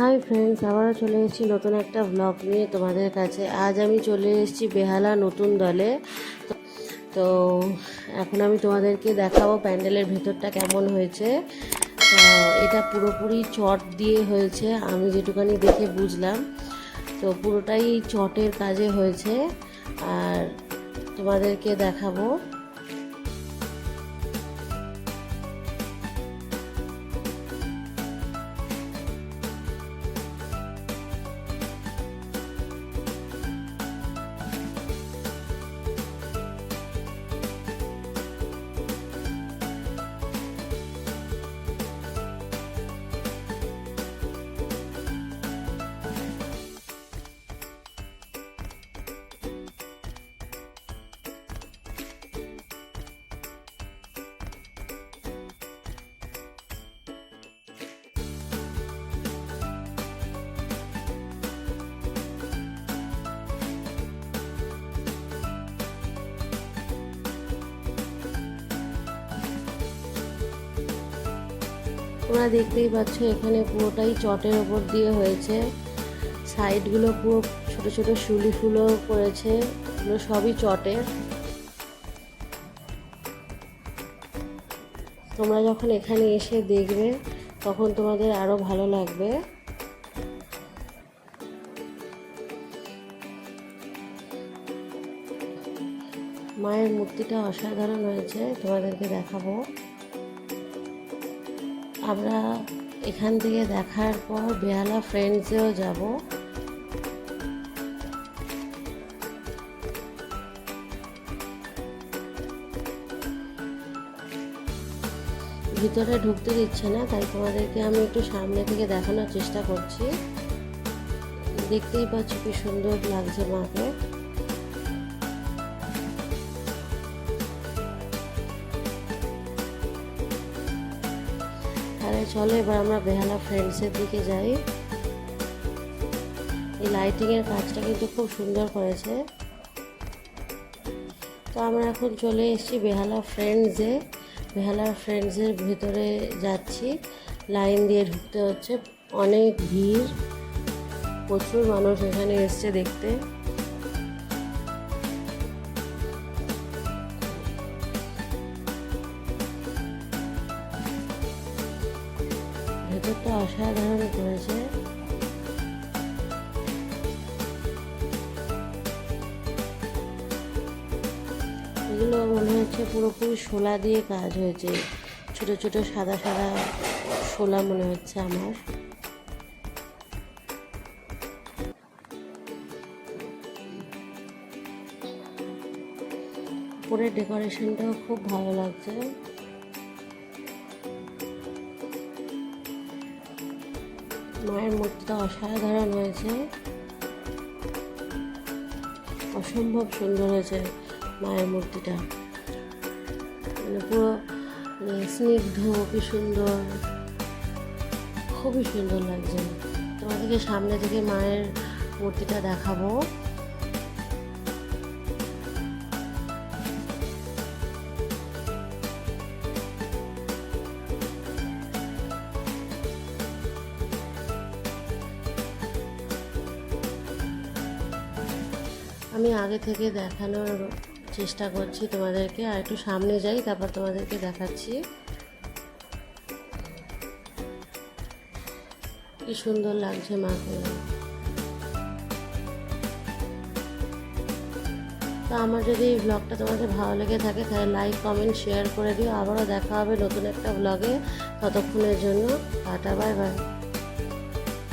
Hi friends আবারও চলে এসেছি নতুন একটা ব্লগ নিয়ে তোমাদের কাছে। আজ আমি চলে এসেছি বেহালা নতুন দলে। তো- এখন আমি তোমাদেরকে দেখাবো প্যান্ডেলের ভেতরটা কেমন হয়েছে। এটা পুরোপুরি চট দিয়ে হয়েছে, আমি যেটুকানি দেখে বুঝলাম। তো পুরোটাই চটের কাজে হয়েছে। আর তোমাদেরকে দেখাবো। তোমরা দেখতেই পাচ্ছ, এখানে পুরোটাই চটের ওপর দিয়ে হয়েছে। সাইডগুলো পুরো ছোট ছোট শুলি ফুলও করেছে, এগুলো সবই চটের তোমরা যখন এখানে এসে দেখবে, তখন তোমাদের আরও ভালো লাগবে। মায়ের মূর্তিটা অসাধারণ হয়েছে, তোমাদেরকে দেখাবো। আমরা এখান থেকে দেখার পর বেহালা ফ্রেন্ডসেও যাব। ভিতরে ঢুকতে দিচ্ছে না, তাই তোমাদেরকে আমি একটু সামনে থেকে দেখানোর চেষ্টা করছি। দেখতেই পাচ্ছ কি সুন্দর লাগছে মাকে। তাহলে চলো এবার আমরা বেহালা ফ্রেন্ডসের দিকে যাই। এই লাইটিংয়ের কাজটা কিন্তু খুব সুন্দর করেছে। তো আমরা এখন চলে এসেছি বেহালা ফ্রেন্ডসে বেহালা ফ্রেন্ডসের ভেতরে যাচ্ছি। লাইন দিয়ে ঢুকতে হচ্ছে। অনেক ভিড়। প্রচুর মানুষ এখানে এসছে দেখতে। ভেতরটা অসাধারণ করেছে। এগুলো মনে হচ্ছে পুরোপুরি শোলা দিয়ে কাজ হয়েছে। ছোট ছোট, সাদা সাদা শোলা মনে হচ্ছে আমার। উপরের ডেকোরেশনটাও খুব ভালো লাগছে। মায়ের মূর্তিটা অসাধারণ হয়েছে। অসম্ভব সুন্দর হয়েছে মায়ের মূর্তিটা। মানে পুরো মানে স্নিগ্ধ, কি সুন্দর। খুবই সুন্দর লাগছে। তোমাদেরকে সামনে থেকে মায়ের মূর্তিটা দেখাবো। আমি আগে থেকে দেখানোর চেষ্টা করছি তোমাদেরকে, আর একটু সামনে যাই, তারপর তোমাদেরকে দেখাচ্ছি। কি সুন্দর লাগছে মাকে। তো আমার যদি এই ব্লগটা তোমাদের ভালো লেগে থাকে, তাহলে লাইক কমেন্ট শেয়ার করে দিও। আবারও দেখা হবে নতুন একটা ব্লগে ততক্ষণের জন্য টাটা বাই বাই